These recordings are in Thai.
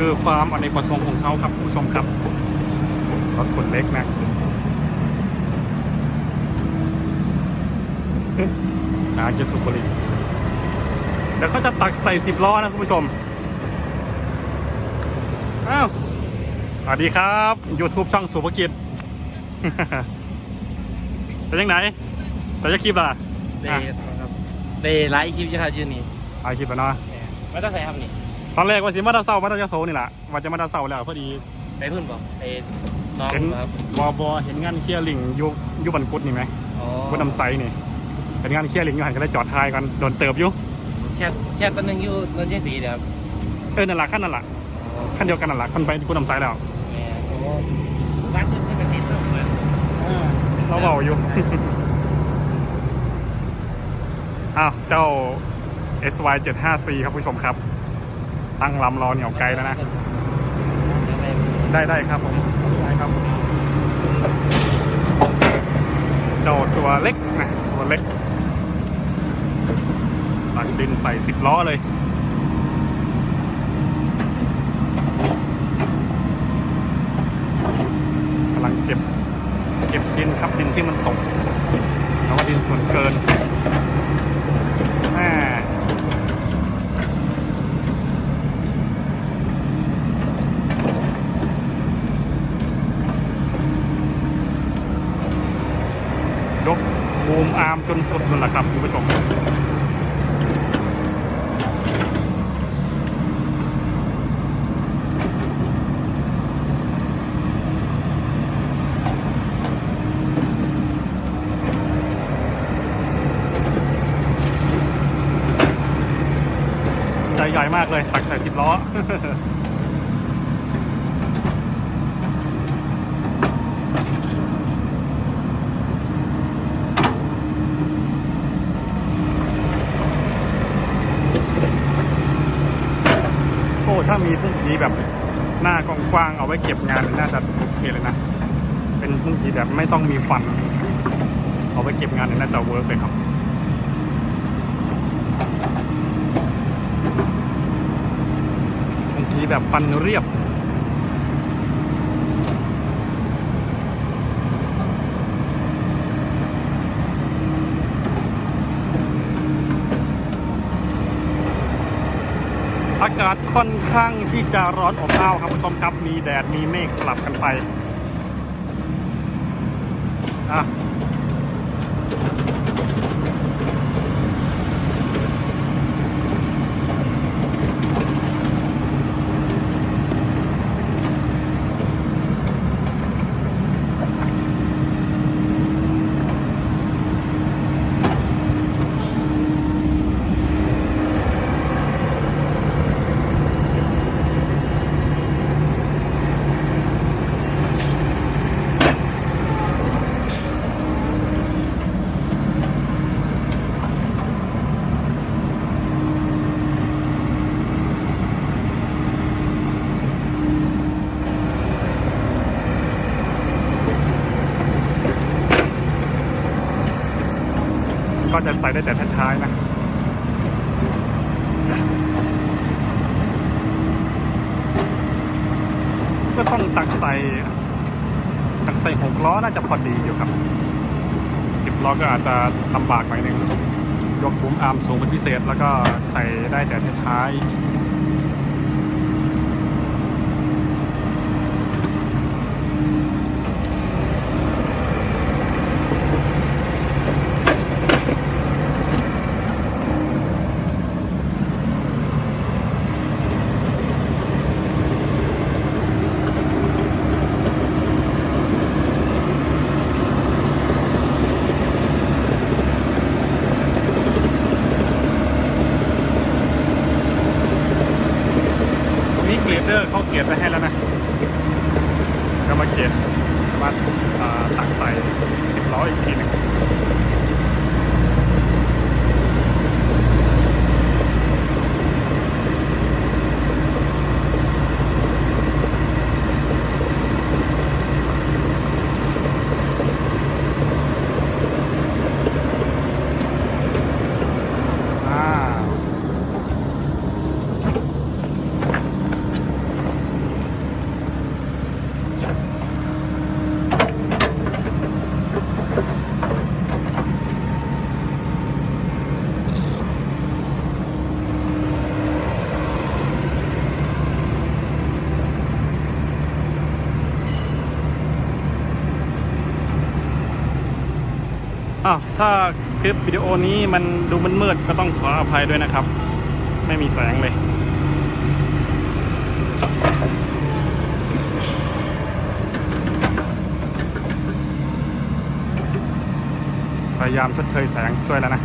คือความอเนกประสงค์ของเขาครับคุณผู้ชมครับรถขนเล็กนะอาจะสุบุรีเดี๋ยวเขาจะตักใส่สิบล้อนะคุณผู้ชม อ้าว สวัสดีครับ YouTube ช่องสุภกิจเป็นยังไงแต่จะคลิปล่ะเดย์ครับเดย์ไลฟ์คลิปอยู่ครับอยูนี่เอาคลิปแล้วเนาะไม่ต้องใส่ครับนี่ ตอนแรกว่าสิมาดาเซามาดาจะโซนี่แหละว่าจะมาดาเซาแล้วพอดีไปพุ่นบอกไปน้องเห็นครับบอบอเห็นงานเคลียร์ลิงอยู่อยู่บันกุดนี่ไหมอ๋อกุดน้ำใสนี่เห็นงานเคลียร์ลิงอยู่หันก็เลยจอดทายกันโดนเติบอยู่แค่แค่ตัวหนึงอยู่นนท์เชียงศรีเดี๋ยวครับเออนั่นแหละขั้นนั่นแหละอ๋อขั้นเดียวกันนั่นแหละขั้นไปกุดน้ำใสแล้วแหม่โอ้ร้านจุดที่เป็นเด็ดมากเลยเราเบาอยู่อ้าวเจ้า SY 7 5 C ครับผู้ชมครับ ตั้งลำรอเหนียวไกลแล้วนะ ได้ได้ครับผมได้ครับเจ้าตัวเล็กนะตัวเล็กตักดินใส่สิบล้อเลยกำลังเก็บเก็บดินครับดินที่มันตกแล้วว่าดินส่วนเกินแม่ ยกบูมอาร์มจนสุดนั่นแหละครับคุณผู้ชมใจใหญ่มากเลยตักใส่สิบล้อ มีพุ่งจีแบบหน้ากว้างๆเอาไว้เก็บงานน่าจะโอเคเลยนะ เป็นพุ่งจีแบบไม่ต้องมีฟัน เอาไว้เก็บงานน่าจะเวิร์กเลยครับบางทีแบบฟันเรียบ อากาศค่อนข้างที่จะร้อนอบอ้าวครับผู้ชมครับ มีแดดมีเมฆสลับกันไปอะ จะใส่ได้แต่ท้ายๆนะก็ต้องตักใส่ตักใส่หกล้อน่าจะพอดีอยู่ครับสิบล้อก็อาจจะลำบากหน่อยหนึงยกบุ้มอาร์มสูงเป็นพิเศษ แล้วก็ใส่ได้แต่ท้ายๆ ตรงนี้เกรดเดอร์เขาเกรดไว้ให้แล้วนะก็มาเกรดมาอ่าตักใส่สิบล้ออีกทีหนึงอ่า อ้าวถ้าคลิปวิดีโอนี้มันดูมันมืดๆก็ต้องขออภัยด้วยนะครับ ไม่มีแสงเลย พยายามชดเชยแสงช่วยแล้วนะ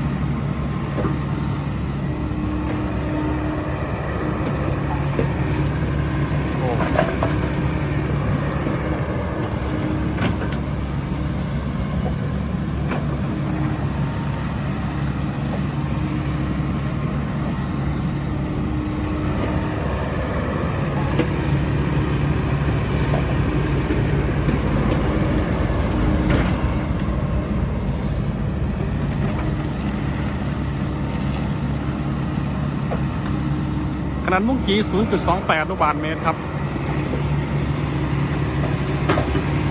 นาดมุ่งกี 0.28 ลูกบาศก์เมตรครับ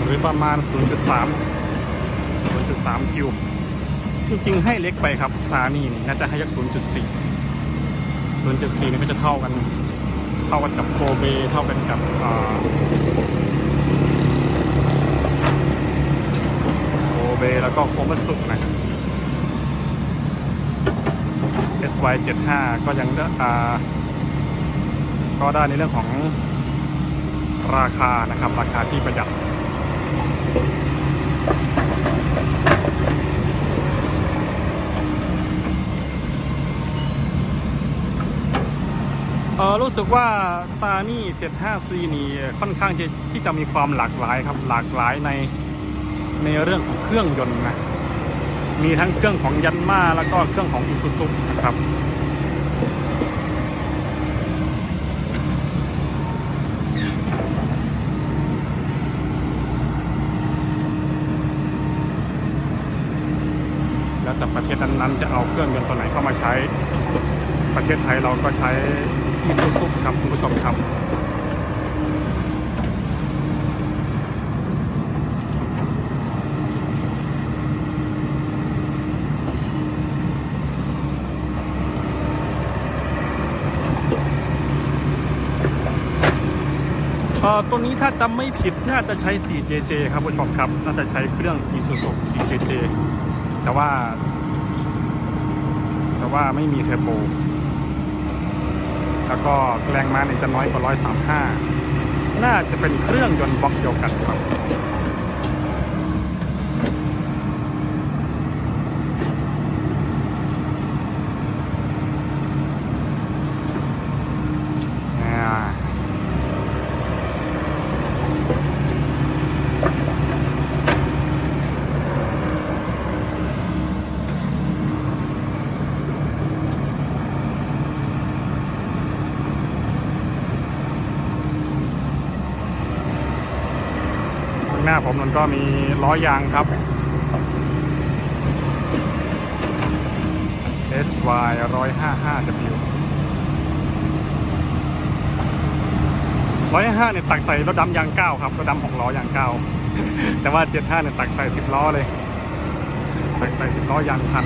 หรือประมาณ 0.3 0.3 คิว จริงๆ ให้เล็กไปครับซานี่นี่น่าจะให้ยัก0.4 0.4 นี่ก็จะเท่ากัน เท่ากันกับโกเบ เท่ากันกับอ่าโกเบ แล้วก็โคมัสุนะ SY 75 ก็ยังได้อ่า ก็ได้ในเรื่องของราคานะครับ ราคาที่ประหยัดเออรู้สึกว่าซานี่ 75C นี่ค่อนข้างจะที่จะมีความหลากหลายครับ หลากหลายในในเรื่องของเครื่องยนต์นะ มีทั้งเครื่องของยันมาแล้วก็เครื่องของอิซูซุนะครับ แต่ประเทศนั้นๆจะเอาเครื่องยนต์ตัวไหนเข้ามาใช้ ประเทศไทยเราก็ใช้อีซูซุครับคุณผู้ชมครับตัวนี้ถ้าจำไม่ผิดน่าจะใช้ 4JJ ครับผู้ชมครับ น่าจะใช้เครื่อง Isuzu 4JJ แต่ว่า แต่ว่าไม่มีเทอร์โบ แล้วก็แรงม้าเนี่ยจะน้อยกว่า 135 น่าจะเป็นเครื่องยนต์บล็อกเดียวกันครับางหน้าผมมันก็มีล้อยางครับ SY 155W 155เนี่ยตักใส่รถดำยางเก้าครับรถดำหกล้อยางเก้าแต่ว่า75เนี่ยตักใส่10ล้อเลย ตักใส่10ล้อยางพัน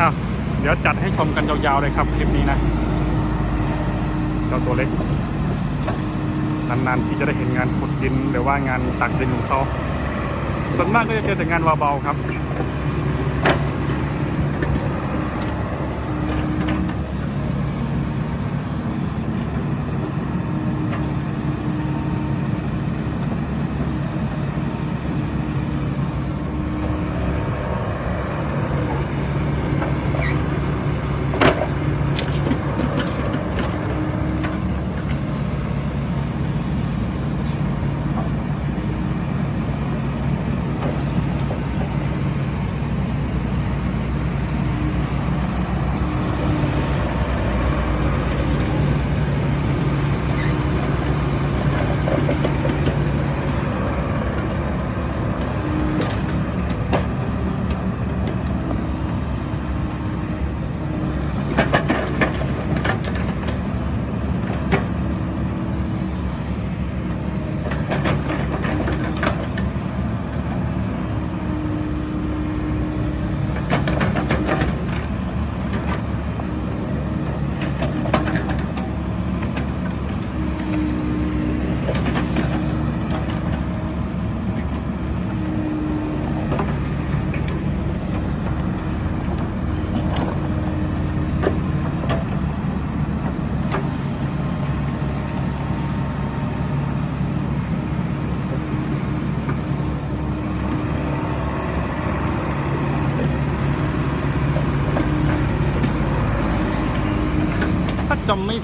อ้าวเดี๋ยวจัดให้ชมกันยาวๆเลยครับคลิปนี้นะ เจ้าตัวเล็ก นานๆที่จะได้เห็นงานขุดดินหรือว่างานตักดินของเขาส่วนมากก็จะเจอแต่งานเบาๆครับ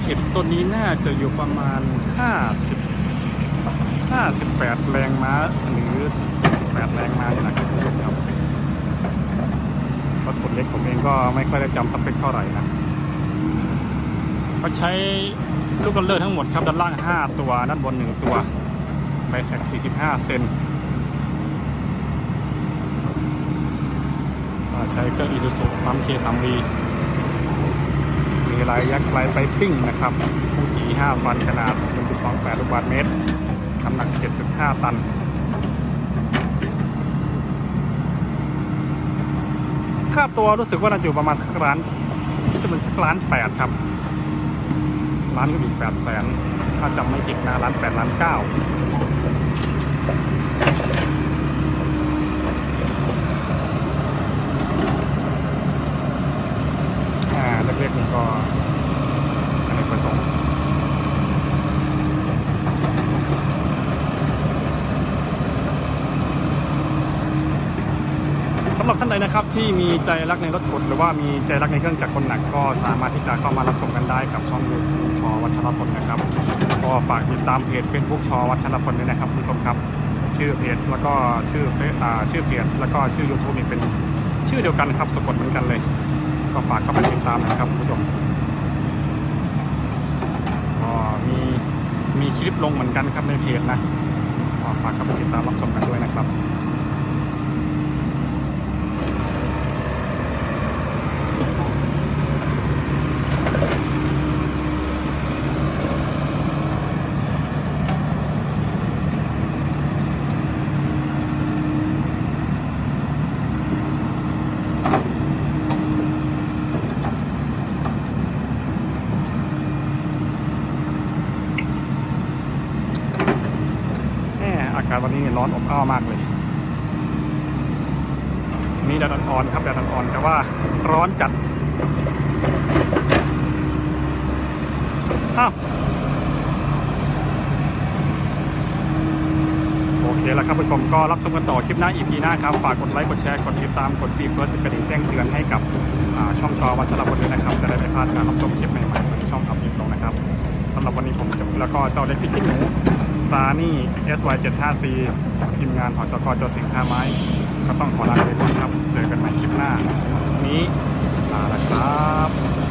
เห็น ต้นนี้น่าจะอยู่ประมาณ 50 58 แรงม้าหรือ18แรงม้านี่นะครับคุณผู้ชมครับรถขนเล็กผมเองก็ไม่ค่อยได้จำสเปคเท่าไหร่นะเขาใช้ลูกกระเลือทั้งหมดครับด้านล่าง 5 ตัว ด้านบน 1 ตัวไฟแท็ก45 เซนใช้เครื่อง Isuzu ปั๊ม K3V มี ลายยักษ์ลายไปปิ้งนะครับฟูจิ5ฟันขนาด1.28 ลูกบาศก์เมตรน้ำหนัก 7.5 ตันค่าตัวรู้สึกว่าน่าจะอยู่ประมาณสักล้านจะเป็นสักล้านแปดครับล้านก็อีกแปดแสนถ้าจำไม่ผิดนะล้านแปดล้านเก้า เล็กๆนี่ก็อันนี้ประสงค์สำหรับท่านใดนะครับที่มีใจรักในรถกดหรือว่ามีใจรักในเครื่องจักรกลหนักก็สามารถที่จะเข้ามารับชมกันได้กับช่องยูทูบชอวัชรพลนะครับก็ฝากติดตามเพจ Facebook ชอวัชรพลด้วยนะครับคุณผู้ชมครับ ชื่อเพจแล้วก็ชื่อเฟซอ่าชื่อเพจแล้วก็ชื่อ YouTube นี่เป็นชื่อเดียวกันครับสะกดเหมือนกันเลย ก็ฝากเข้าไปติดตามนะครับคุณผู้ชมก็มีมีคลิปลงเหมือนกันครับในเพจนะก็ฝากเข้าไปติดตามรับชมกันด้วยนะครับ แหมอากาศวันนี้ ร้อนอบอ้าวมากเลยมีแดดอ่อนๆครับแดดอ่อนๆแต่ว่าร้อนจัดอ้าวโอเคแล้วครับผู้ชมก็รับชมกันต่อคลิปหน้า EP หน้าครับ ฝากกดไลค์ กดแชร์ กดติดตาม กดซีเฟิร์สกระดิ่งแจ้งเตือนให้กับช่องชอวัชรพลด้วยนะครับ จะได้ไม่พลาดการรับชมคลิปใหม่ๆที่ช่องทำคลิปลงนะครับสำหรับวันนี้ผมจะแล้วก็เจ้าเล็กพิชิตหนู ซานี่ SY75C ทีมงานหอจกจสิงห์ท่าไม้ ก็ต้องขอลาไปก่อนครับ เจอกันใหม่คลิปหน้าวันนี้ลาแล้วครับ